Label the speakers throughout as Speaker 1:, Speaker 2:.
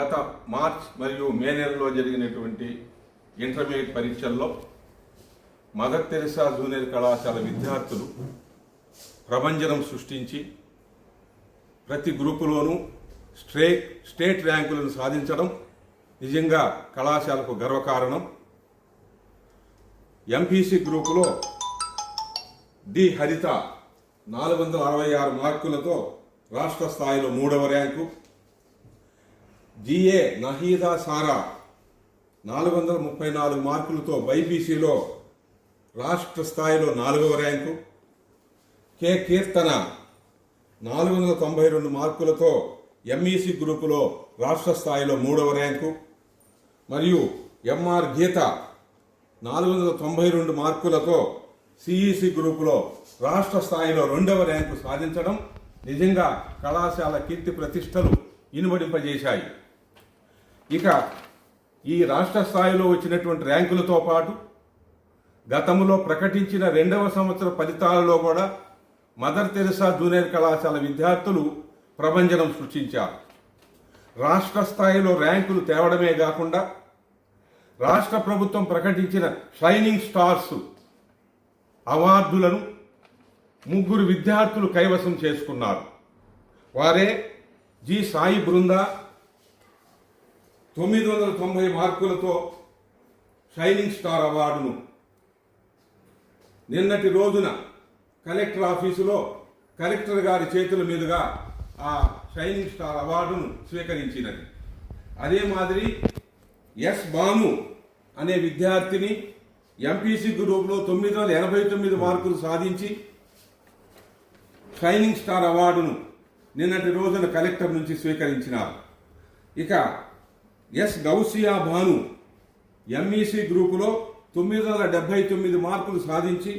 Speaker 1: గత మార్చ్ మరియు మే నెలలో జరిగినటువంటి ఇంటర్మీడియట్ పరీక్షల్లో మదర్ తెరిసా జూనియర్ కళాశాల విద్యార్థులు ప్రభంజనం సృష్టించి ప్రతి గ్రూపులోనూ స్ట్రేట్ స్టేట్ ర్యాంకులను సాధించడం నిజంగా కళాశాలకు గర్వకారణం. ఎంపీసీ గ్రూపులో డి. హరిత నాలుగు వందల అరవై ఆరు మార్కులతో రాష్ట్ర స్థాయిలో మూడవ ర్యాంకు జిఏ నహీదా సారా నాలుగు వందల ముప్పై నాలుగు మార్కులతో బైబీసీలో రాష్ట్ర స్థాయిలో నాలుగవ ర్యాంకు. కె కీర్తన నాలుగు వందల తొంభై రెండు మార్కులతో ఎంఈసి గ్రూపులో రాష్ట్ర స్థాయిలో మూడవ ర్యాంకు. మరియు ఎంఆర్ గీత నాలుగు వందల తొంభై రెండు మార్కులతో సిఈసి గ్రూపులో రాష్ట్ర స్థాయిలో రెండవ ర్యాంకు సాధించడం నిజంగా కళాశాల కీర్తి ప్రతిష్టలు ఇనుమడింపజేశాయి. ఇక ఈ రాష్ట్ర స్థాయిలో వచ్చినటువంటి ర్యాంకులతో పాటు గతంలో ప్రకటించిన రెండవ సంవత్సర ఫలితాలలో కూడా మదర్ తెరిసా జూనియర్ కళాశాల విద్యార్థులు ప్రభంజనం సృష్టించారు. రాష్ట్ర స్థాయిలో ర్యాంకులు తేవడమే కాకుండా రాష్ట్ర ప్రభుత్వం ప్రకటించిన షైనింగ్ స్టార్స్ అవార్డులను ముగ్గురు విద్యార్థులు కైవసం చేసుకున్నారు. వారే జి సాయి బృంద తొమ్మిది వందల తొంభై మార్కులతో షైనింగ్ స్టార్ అవార్డును. నిన్నటి రోజున కలెక్టర్ ఆఫీసులో కలెక్టర్ గారి చేతుల మీదుగా ఆ షైనింగ్ స్టార్ అవార్డును స్వీకరించినది. అదే మాదిరి ఎస్ బాను అనే విద్యార్థిని ఎంపీసీ గ్రూప్లో తొమ్మిది వందల ఎనభై తొమ్మిది మార్కులు సాధించి షైనింగ్ స్టార్ అవార్డును నిన్నటి రోజున కలెక్టర్ నుంచి స్వీకరించినారు. ఇక ఎస్ గౌసియా భాను ఎంఈసి గ్రూపులో తొమ్మిది వందల డెబ్బై తొమ్మిది మార్కులు సాధించి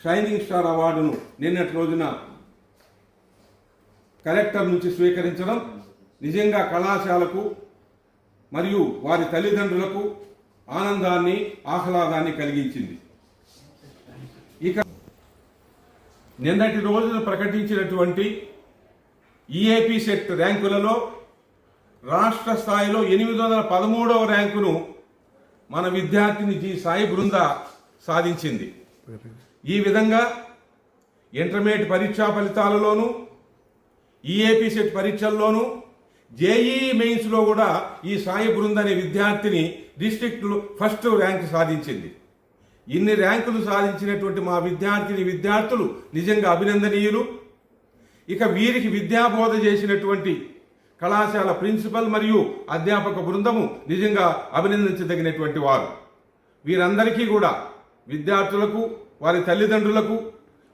Speaker 1: షైనింగ్ స్టార్ అవార్డును నిన్నటి రోజున కలెక్టర్ నుంచి స్వీకరించడం నిజంగా కళాశాలకు మరియు వారి తల్లిదండ్రులకు ఆనందాన్ని ఆహ్లాదాన్ని కలిగించింది. ఇక నిన్నటి రోజున ప్రకటించినటువంటి ఈఏపీ సెట్ ర్యాంకులలో రాష్ట్ర స్థాయిలో ఎనిమిది వందల పదమూడవ ర్యాంకును మన విద్యార్థిని జి సాయి బృంద సాధించింది. ఈ విధంగా ఇంటర్మీడియట్ పరీక్షా ఫలితాలలోనూ ఈఏపీ సెట్ పరీక్షల్లోనూ జేఈఈ మెయిన్స్లో కూడా ఈ సాయి బృంద్ అనే విద్యార్థిని డిస్ట్రిక్ట్లో ఫస్ట్ ర్యాంక్ సాధించింది. ఇన్ని ర్యాంకులు సాధించినటువంటి మా విద్యార్థిని విద్యార్థులు నిజంగా అభినందనీయులు. ఇక వీరికి విద్యాబోధ చేసినటువంటి కళాశాల ప్రిన్సిపల్ మరియు అధ్యాపక బృందము నిజంగా అభినందించదగినటువంటి వారు. వీరందరికీ కూడా విద్యార్థులకు వారి తల్లిదండ్రులకు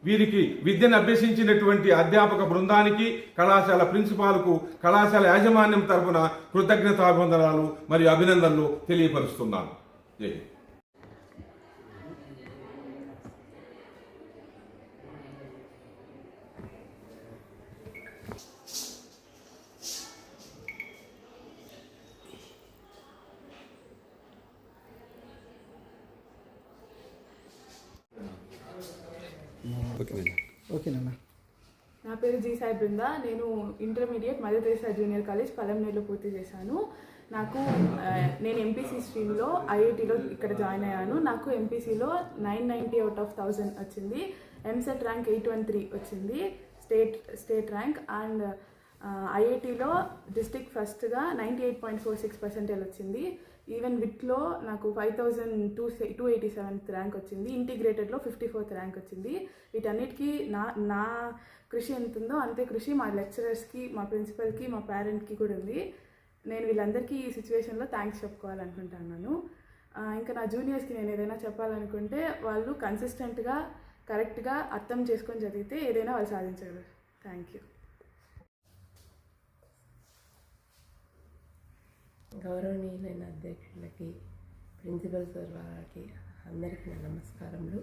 Speaker 1: వీరికి విద్యను అభ్యసించినటువంటి అధ్యాపక బృందానికి కళాశాల ప్రిన్సిపాల్కు కళాశాల యాజమాన్యం తరపున కృతజ్ఞతాభివందనాలు మరియు అభినందనలు తెలియపరుస్తున్నాను. జై హింద్.
Speaker 2: ఓకేనండి
Speaker 3: ఓకేనమ్మా
Speaker 4: నా పేరు జీ సాయి బృంద. నేను intermediate Mother Teresa junior college పలంనేరులో పూర్తి చేశాను. నాకు నేను ఎంపీసీ స్ట్రీమ్లో ఐఐటీలో ఇక్కడ జాయిన్ అయ్యాను. నాకు ఎంపీసీలో nine ninety out of thousand వచ్చింది. EAMCET rank eight one three వచ్చింది. స్టేట్ స్టేట్ ర్యాంక్ అండ్ ఐఐటీలో డిస్టిక్ ఫస్ట్గా ninety eight point four six percentage వచ్చింది. ఈవెన్ విట్లో నాకు five thousand two two eighty seventh rank వచ్చింది. ఇంటిగ్రేటెడ్లో ఫిఫ్టీ ఫోర్త్ ర్యాంక్ వచ్చింది. వీటన్నిటికీ నా నా కృషి ఎంత ఉందో అంతే కృషి మా లెక్చరర్స్కి మా ప్రిన్సిపల్కి మా పేరెంట్కి కూడా ఉంది. నేను వీళ్ళందరికీ ఈ సిచ్యువేషన్లో థ్యాంక్స్ చెప్పుకోవాలనుకుంటున్నాను. ఇంకా నా జూనియర్స్కి నేను ఏదైనా చెప్పాలనుకుంటే వాళ్ళు కన్సిస్టెంట్గా కరెక్ట్గా అర్థం చేసుకొని చదివితే ఏదైనా వాళ్ళు సాధించగలరు. థ్యాంక్ యూ
Speaker 5: గౌరవనీయులైన అధ్యక్షులకి ప్రిన్సిపల్ సార్ వారికి అందరికీ నా నమస్కారములు.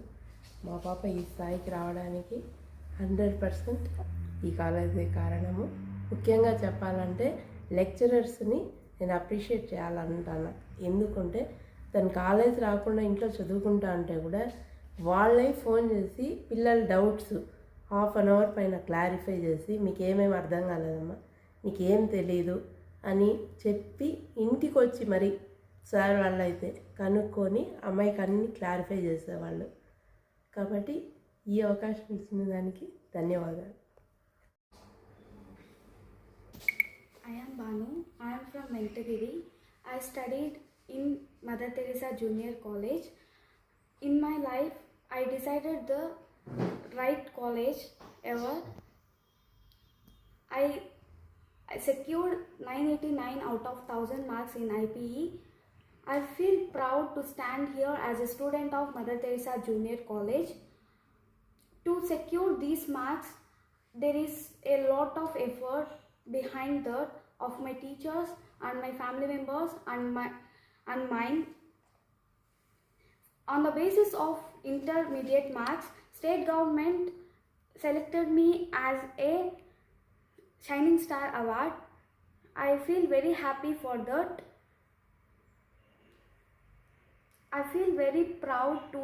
Speaker 5: మా పాప ఈ స్థాయికి రావడానికి హండ్రెడ్ పర్సెంట్ ఈ కాలేజీ కారణము. ముఖ్యంగా చెప్పాలంటే లెక్చరర్స్ని నేను అప్రిషియేట్ చేయాలంటాను. ఎందుకంటే తను కాలేజ్ రాకుండా ఇంట్లో చదువుకుంటా అంటే కూడా వాళ్ళే ఫోన్ చేసి పిల్లల డౌట్స్ హాఫ్ అన్ అవర్ పైన క్లారిఫై చేసి మీకు ఏమేమి అర్థం కాలేదమ్మా? మీకేం తెలియదు అని చెప్పి ఇంటికి వచ్చి మరి సార్ వాళ్ళు అయితే కనుక్కొని అమ్మాయికి అన్ని క్లారిఫై చేసేవాళ్ళు. కాబట్టి ఈ అవకాశం ఇచ్చిన దానికి ధన్యవాదాలు.
Speaker 3: I'm Banu I'm from Venkatagiri I studied in Mother Teresa junior college in my life I decided the right college ever I I, secured 989 out of 1000 marks in IPE. I feel proud to stand here as a student of Mother Teresa Junior College. To secure these marks, there is a lot of effort behind that of my teachers and my family members and my and mine on the basis of intermediate marks state government selected me as a shining star award. I feel very happy for that. I feel very proud to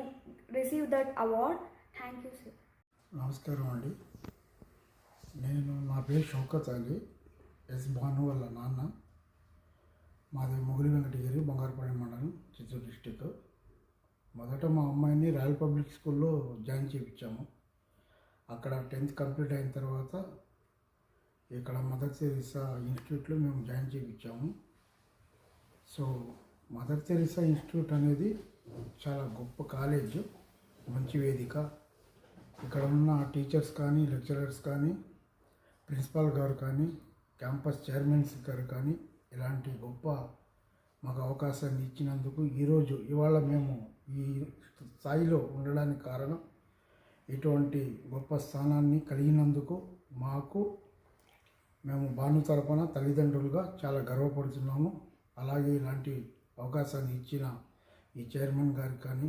Speaker 3: receive that award. Thank you sir.
Speaker 6: నమస్కారం అండి. నేను నా పేరు షౌకత్ అండి. Yes Bhanu వాళ్ళ నాన్న. మాది మొగులి వెంకటగిరి బంగారుపాలెం మండలం చిత్తూరు డిస్టిక్. మొదట మా అమ్మాయిని రాయల్ పబ్లిక్ స్కూల్లో జాయిన్ చేయించాము. అక్కడ టెన్త్ కంప్లీట్ అయిన తర్వాత ఇక్కడ మదర్ తెరీసా ఇన్స్టిట్యూట్లో మేము జాయిన్ చేయించాము. సో మదర్ తెరీసా ఇన్స్టిట్యూట్ అనేది చాలా గొప్ప కాలేజ్ మంచి వేదిక. ఇక్కడ ఉన్న టీచర్స్ కానీ లెక్చరర్స్ కానీ ప్రిన్సిపాల్ గారు కానీ క్యాంపస్ చైర్మన్స్ గారు కానీ ఇలాంటి గొప్ప మాకు అవకాశాన్ని ఇచ్చినందుకు ఈరోజు ఇవాళ మేము ఈ స్థాయిలో ఉండడానికి కారణం ఇటువంటి గొప్ప స్థానాన్ని కలిగినందుకు మాకు మేము భాను తరపున తల్లిదండ్రులుగా చాలా గర్వపడుతున్నాము అలాగే ఇలాంటి అవకాశాన్ని ఇచ్చిన ఈ చైర్మన్ గారికి కానీ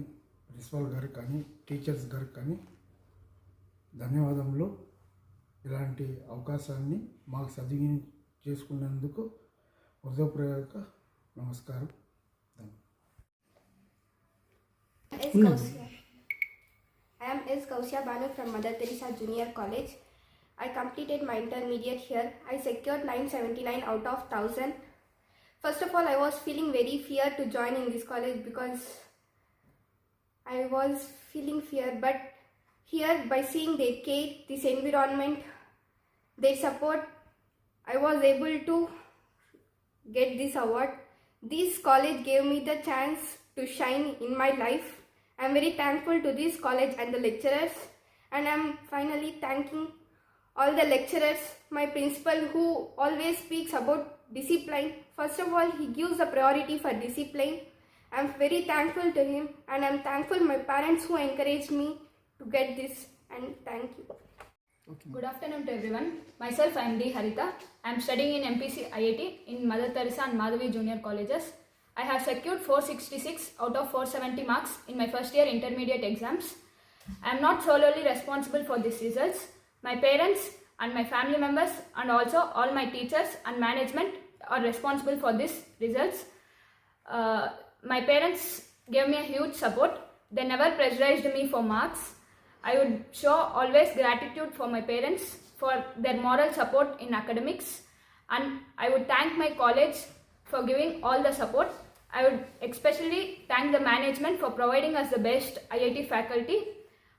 Speaker 6: ప్రిన్సిపాల్ గారికి కానీ టీచర్స్ గారికి కానీ ధన్యవాదములు ఇలాంటి అవకాశాన్ని మాకు సద్వినియోగం చేసుకున్నందుకు హృదయపూర్వక నమస్కారం
Speaker 7: is Kausia. I am S. Kausia Banu from Mother Teresa Junior College. I completed my intermediate here. I secured 979 out of 1000. First of all, I was feeling very fear to join in this college because I was feeling fear. But here, by seeing their care, this environment, their support, I was able to get this award. This college gave me the chance to shine in my life. I'm very thankful to this college and the lecturers, and I'm finally thanking all the lecturers, my principal who always speaks about discipline. First of all, he gives a priority for discipline. I'm very thankful to him, and I'm thankful my parents who encouraged me to get this. And thank you.
Speaker 8: Good afternoon to everyone. Myself, I am D. Harita. I am studying in MPC IIT in Mother Teresa and Madhavi Junior Colleges. I have secured 466 out of 470 marks in my first year intermediate exams. I am not solely responsible for these results. My parents and my family members and also all my teachers and management are responsible for these results. Uh, my parents gave me a huge support. They never pressurized me for marks. I would show always gratitude for my parents for their moral support in academics and I would thank my college for giving all the support. I would especially thank the management for providing us the best IIT faculty.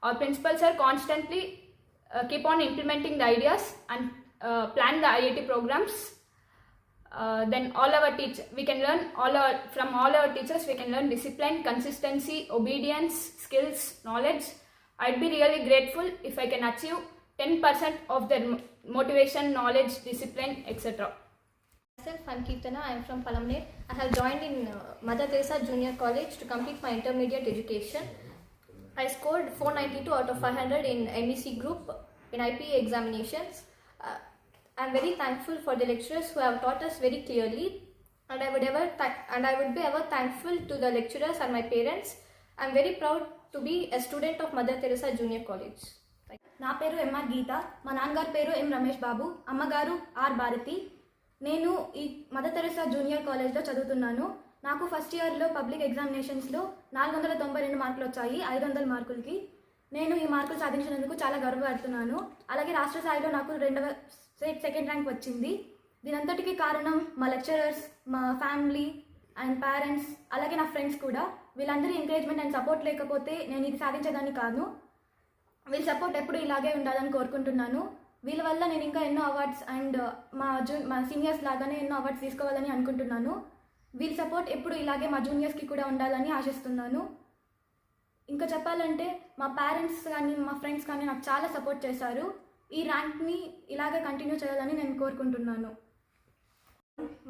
Speaker 8: Our principals are constantly uh, keep on implementing the ideas and uh, plan the IIT programs. Uh, then all our teach we can learn all our from all our teachers we can learn discipline, consistency, obedience, skills, knowledge. I'd be really grateful if I can achieve 10% of their motivation, knowledge, discipline, etc.
Speaker 9: Myself, I'm Kirtana. I'm from Palamne. I have joined in uh, Mother Teresa Junior College to complete my intermediate education. I scored 492 out of 500 in MEC group in IPA examinations. Uh, I'm very thankful for the lecturers who have taught us very clearly, and I would ever tha- and I would be ever thankful to the lecturers and my parents. I'm very proud to be a student of Mother Teresa Junior College.
Speaker 3: నా పేరు MR గీత మా నాన్నగారి పేరు ఎం రమేష్ బాబు అమ్మగారు are Bharati నేను ఈ mother Teresa junior కాలేజ్లో చదువుతున్నాను నాకు ఫస్ట్ ఇయర్లో పబ్లిక్ ఎగ్జామినేషన్స్లో నాలుగు వందల తొంభై రెండు మార్కులు వచ్చాయి ఐదు వందల మార్కులకి. నేను ఈ మార్కులు సాధించినందుకు చాలా గర్వపడుతున్నాను. అలాగే రాష్ట్ర స్థాయిలో నాకు రెండవ సెకండ్ ర్యాంక్ వచ్చింది.
Speaker 10: దీనంతటికీ కారణం మా లెక్చరర్స్ మా ఫ్యామిలీ అండ్ పేరెంట్స్ అలాగే నా ఫ్రెండ్స్ కూడా. వీళ్ళందరి ఎంకరేజ్మెంట్ అండ్ సపోర్ట్ లేకపోతే నేను ఇది సాధించేదాన్ని కాదు. వీళ్ళ సపోర్ట్ ఎప్పుడు ఇలాగే ఉండాలని కోరుకుంటున్నాను. వీళ్ళ వల్ల నేను ఇంకా ఎన్నో అవార్డ్స్ అండ్ మా జూ మా సీనియర్స్ లాగానే ఎన్నో అవార్డ్స్ తీసుకోవాలని అనుకుంటున్నాను. వీరి సపోర్ట్ ఎప్పుడు ఇలాగే మా జూనియర్స్కి కూడా ఉండాలని ఆశిస్తున్నాను. ఇంకా చెప్పాలంటే మా పేరెంట్స్ కానీ మా ఫ్రెండ్స్ కానీ నాకు చాలా సపోర్ట్ చేశారు. ఈ ర్యాంక్ని ఇలాగే కంటిన్యూ చేయాలని నేను కోరుకుంటున్నాను.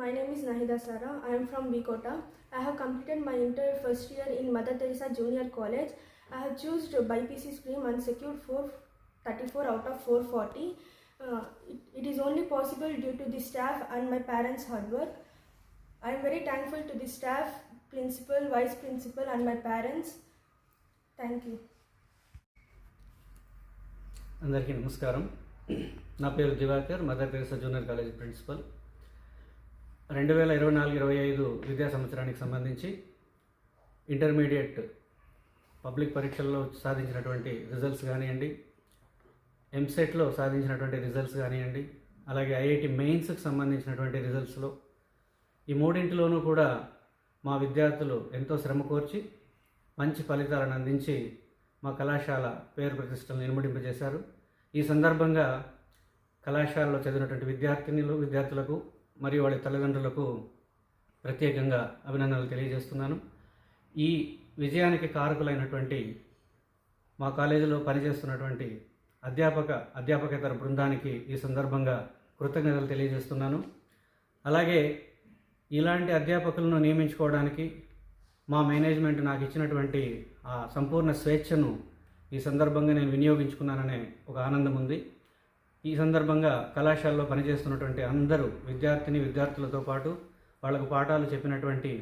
Speaker 11: My name is Nahida Sara I'm from Bkota I have completed my inter first year in Mother Teresa junior college I have chosed BiPC stream and secure four thirty four out of four forty it is only possible due to the staff and my parents hard work I am very thankful to the staff, principal, vice principal, and my parents. You
Speaker 12: అందరికీ నమస్కారం. నా పేరు Diwakar Mother Teresa junior college principal. రెండు వేల ఇరవై నాలుగు ఇరవై ఐదు విద్యా సంవత్సరానికి సంబంధించి ఇంటర్మీడియట్ పబ్లిక్ పరీక్షల్లో సాధించినటువంటి రిజల్ట్స్ కానివ్వండి ఎంసెట్లో సాధించినటువంటి రిజల్ట్స్ కానివ్వండి అలాగే ఐఐటి మెయిన్స్కి సంబంధించినటువంటి రిజల్ట్స్లో ఈ మూడింటిలోనూ కూడా మా విద్యార్థులు ఎంతో శ్రమ కోర్చి మంచి ఫలితాలను అందించి మా కళాశాల పేరు ప్రతిష్టలను ఇనుమడింపజేశారు ఈ సందర్భంగా కళాశాలలో చదివినటువంటి విద్యార్థినులు విద్యార్థులకు మరియు వాళ్ళ తల్లిదండ్రులకు ప్రత్యేకంగా అభినందనలు తెలియజేస్తున్నాను. ఈ విజయానికి కారకులైనటువంటి మా కాలేజీలో పనిచేస్తున్నటువంటి అధ్యాపక అధ్యాపకేతర బృందానికి ఈ సందర్భంగా కృతజ్ఞతలు తెలియజేస్తున్నాను. అలాగే ఇలాంటి అధ్యాపకులను నియమించుకోవడానికి మా మేనేజ్మెంట్ నాకు ఇచ్చినటువంటి ఆ సంపూర్ణ స్వేచ్ఛను ఈ సందర్భంగా నేను వినియోగించుకున్నాననే ఒక ఆనందం ఉంది. ఈ సందర్భంగా కళాశాలలో పనిచేస్తున్నటువంటి అందరూ విద్యార్థిని విద్యార్థులతో పాటు వాళ్ళకు పాఠాలు చెప్పినటువంటి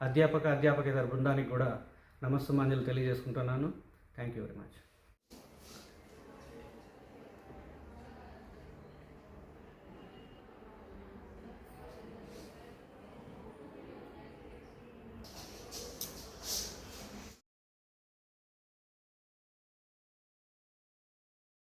Speaker 12: అధ్యాపక అధ్యాపకేతర బృందానికి కూడా నమస్సుమాంజలు తెలియజేసుకుంటున్నాను. Thank you very much